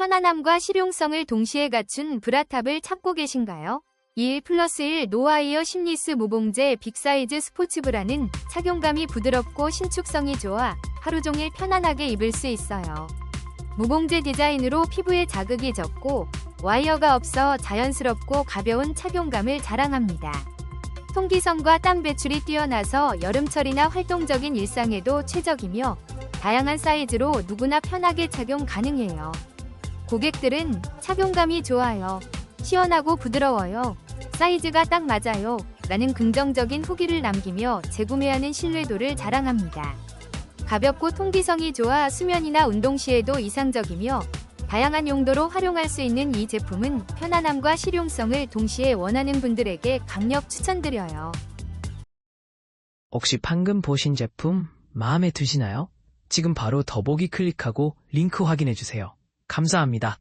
편안함과 실용성을 동시에 갖춘 브라탑을 찾고 계신가요? 21 플러스 1 노아이어 심리스 모봉제 빅사이즈 스포츠 브라는 착용감이 부드럽고 신축성이 좋아 하루 종일 편안하게 입을 수 있어요. 무봉제 디자인으로 피부에 자극이 적고 와이어가 없어 자연스럽고 가벼운 착용감을 자랑합니다. 통기성과 땀 배출이 뛰어나서 여름철이나 활동적인 일상에도 최적이며 다양한 사이즈로 누구나 편하게 착용 가능해요. 고객들은 착용감이 좋아요. 시원하고 부드러워요. 사이즈가 딱 맞아요. 라는 긍정적인 후기를 남기며 재구매하는 신뢰도를 자랑합니다. 가볍고 통기성이 좋아 수면이나 운동 시에도 이상적이며 다양한 용도로 활용할 수 있는 이 제품은 편안함과 실용성을 동시에 원하는 분들에게 강력 추천드려요. 혹시 방금 보신 제품 마음에 드시나요? 지금 바로 더보기 클릭하고 링크 확인해주세요. 감사합니다.